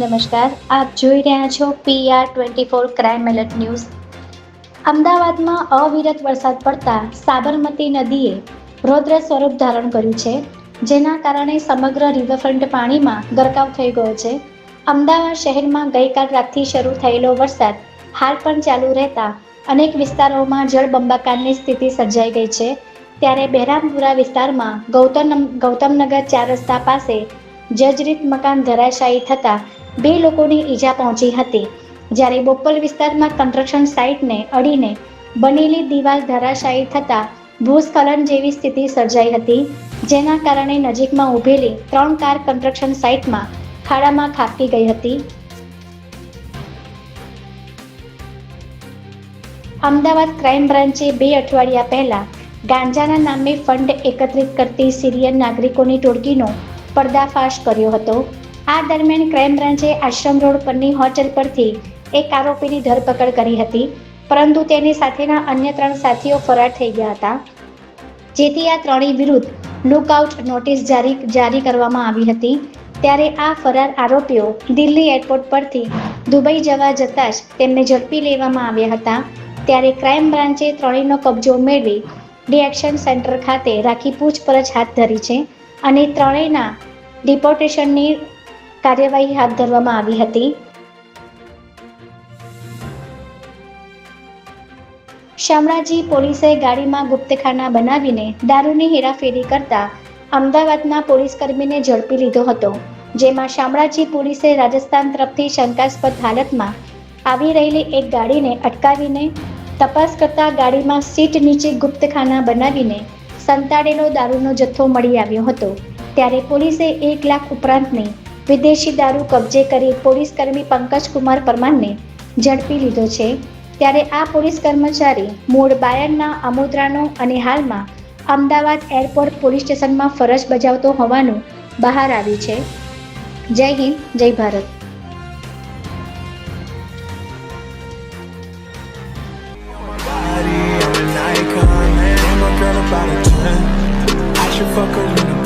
નમસ્કાર, આપ જોઈ રહ્યા છો PR twenty four crime alert news અમદાવાદમાં અવિરત વરસાદ પડતા સાબરમતી નદીએ રૌદ્ર સ્વરૂપ ધારણ કર્યું છે, જેના કારણે સમગ્ર રિવરફ્રન્ટ પાણીમાં ગરકાવ થઈ ગયો છે. અમદાવાદ શહેરમાં ગઈકાલ રાતથી શરૂ થયેલો વરસાદ હાલ પણ ચાલુ રહેતા અનેક વિસ્તારોમાં જળબંબાકારની સ્થિતિ સર્જાઈ ગઈ છે. ત્યારે બહેરામપુરા વિસ્તારમાં ગૌતમ ગૌતમનગર ચાર રસ્તા પાસે જજરીત મકાન ધરાશાયી થતાં બે લોકોની ઈજા પહોંચી હતી. જ્યારે બોપલ વિસ્તારમાં કન્સ્ટ્રક્શન સાઇટને અડીને બનેલી દિવાલ ધરાશાયી થતાં ભૂસ્ખલન જેવી સ્થિતિ સર્જાઈ હતી, જેના કારણે નજીકમાં ઊભેલી ત્રણ કાર કન્સ્ટ્રક્શન સાઇટમાં ખાડામાં ખાબકી ગઈ હતી. અમદાવાદ ક્રાઇમ બ્રાન્ચે બે અઠવાડિયા પહેલા ગાંજાના નામે ફંડ એકત્રિત કરતી સિરિયન નાગરિકોની ટોળકીનો પર્દાફાશ કર્યો હતો. આ દરમિયાન ક્રાઇમ બ્રાન્ચે આશ્રમ રોડ પરની હોટેલ પરથી એક આરોપીની ધરપકડ કરી હતી, પરંતુ તેની સાથેના અન્ય ત્રણ સાથીઓ ફરાર થઈ ગયા હતા. જેથી આ ત્રણેય વિરુદ્ધ લુકઆઉટ નોટિસ જારી જારી કરવામાં આવી હતી. ત્યારે આ ફરાર આરોપીઓ દિલ્હી એરપોર્ટ પરથી દુબઈ જવા જતાં જ તેમને ઝડપી લેવામાં આવ્યા હતા. ત્યારે ક્રાઇમ બ્રાન્ચે ત્રણેયનો કબજો મેળવી ડિએક્શન સેન્ટર ખાતે રાખી પૂછપરછ હાથ ધરી છે અને ત્રણેયના ડિપોર્ટેશનની કાર્યવાહી હાથ ધરવામાં આવી હતી. શામળાજી પોલીસે ગાડીમાં ગુપ્તખાના બનાવીને દારૂની હેરાફેરી કરતા અમદાવાદના પોલીસકર્મીને ઝડપી લીધો હતો, જેમાં શામળાજી પોલીસે રાજસ્થાન તરફથી શંકાસ્પદ હાલતમાં આવી રહેલી એક ગાડીને અટકાવીને તપાસ કરતા ગાડીમાં સીટ નીચે ગુપ્તખાના બનાવીને સંતાડેલો દારૂનો જથ્થો મળી આવ્યો હતો. ત્યારે પોલીસે એક લાખ ઉપરાંતની વિદેશી દારૂ કબજે કરી પોલીસ કર્મી પંકજ કુમાર પરમારને ઝડપી લીધો છે ત્યારે આ પોલીસ કર્મચારી મૂળ બાયડના અમોદરાનો અને હાલમાં અમદાવાદ એરપોર્ટ પોલીસ સ્ટેશનમાં ફરજ બજાવતો હોવાનું બહાર આવ્યું છે જય હિન્દ જય Bharat body, I'm an icon, man. My girl about a 10. I should fuck her in